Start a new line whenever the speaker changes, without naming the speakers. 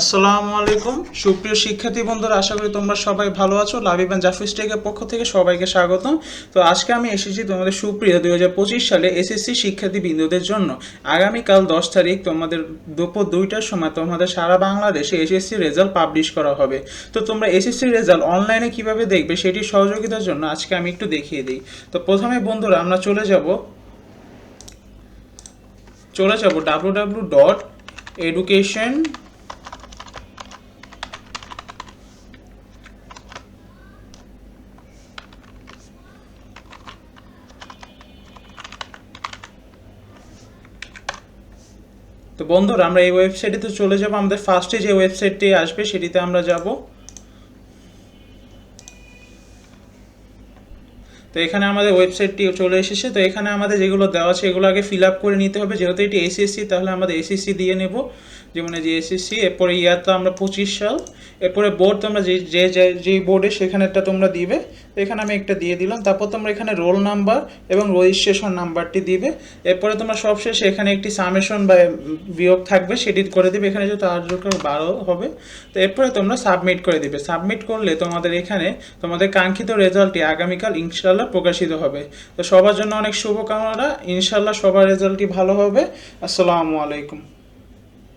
আসসালামু আলাইকুম। সুপ্রিয় শিক্ষার্থী বন্ধুরা, আশা করি তোমরা সবাই ভালো আছো। লাভিবান জাফিস টেকের পক্ষ থেকে সবাইকে স্বাগতম। তো আজকে আমি এসেছি তোমাদের সুপ্রিয় দুই হাজার পঁচিশ সালে এসএসসি শিক্ষার্থী বিন্দুদের জন্য। আগামীকাল দশ তারিখ তোমাদের দুপুর দুইটার সময় তোমাদের সারা বাংলাদেশে এসএসসি রেজাল্ট পাবলিশ করা হবে। তো তোমরা এসএসসি রেজাল্ট অনলাইনে কীভাবে দেখবে সেটির সহযোগিতার জন্য আজকে আমি একটু দেখিয়ে দিই। তো প্রথমে বন্ধুরা, আমরা চলে যাব। চলে যাব ডাব্লু ডাব্লু ডট এডুকেশন তো বন্ধুরা, আমরা এই ওয়েবসাইটে চলে যাব। আমাদের ফার্স্টে যে ওয়েবসাইটটি আসবে, সেটিতে আমরা যাব। তো এখানে আমাদের ওয়েবসাইটটি চলে এসেছে। তো এখানে আমাদের যেগুলো দেওয়া আছে, এগুলো আগে ফিল আপ করে নিতে হবে। যেহেতু এটি এসএসসি তাহলে আমাদের এসএসসি দিয়ে নেব। যেমন যে এসএসসি এরপরে ইয়ার তো আমরা পঁচিশ সাল। এরপরে বোর্ড তোমরা যে যে, যে- বোর্ডে সেখানেরটা তোমরা দিবে। তো এখানে আমি একটা দিয়ে দিলাম। তারপর তোমরা এখানে রোল নাম্বার এবং রেজিস্ট্রেশন নাম্বারটি দিবে। এরপরে তোমরা সবশেষে এখানে একটি সামেশন বা বিয়োগ থাকবে, সেটি করে দিবে। এখানে যেহেতু আট যোগ বারো হবে। তো এরপরে তোমরা সাবমিট করে দিবে। সাবমিট করলে তোমাদের এখানে তোমাদের কাঙ্ক্ষিত রেজাল্টটি আগামীকাল ইনশাল্লাহ প্রকাশিত হবে। তো সবার জন্য অনেক শুভকামনা। ইনশাল্লাহ সবার রেজাল্টটি ভালো হবে। আসসালামু আলাইকুম।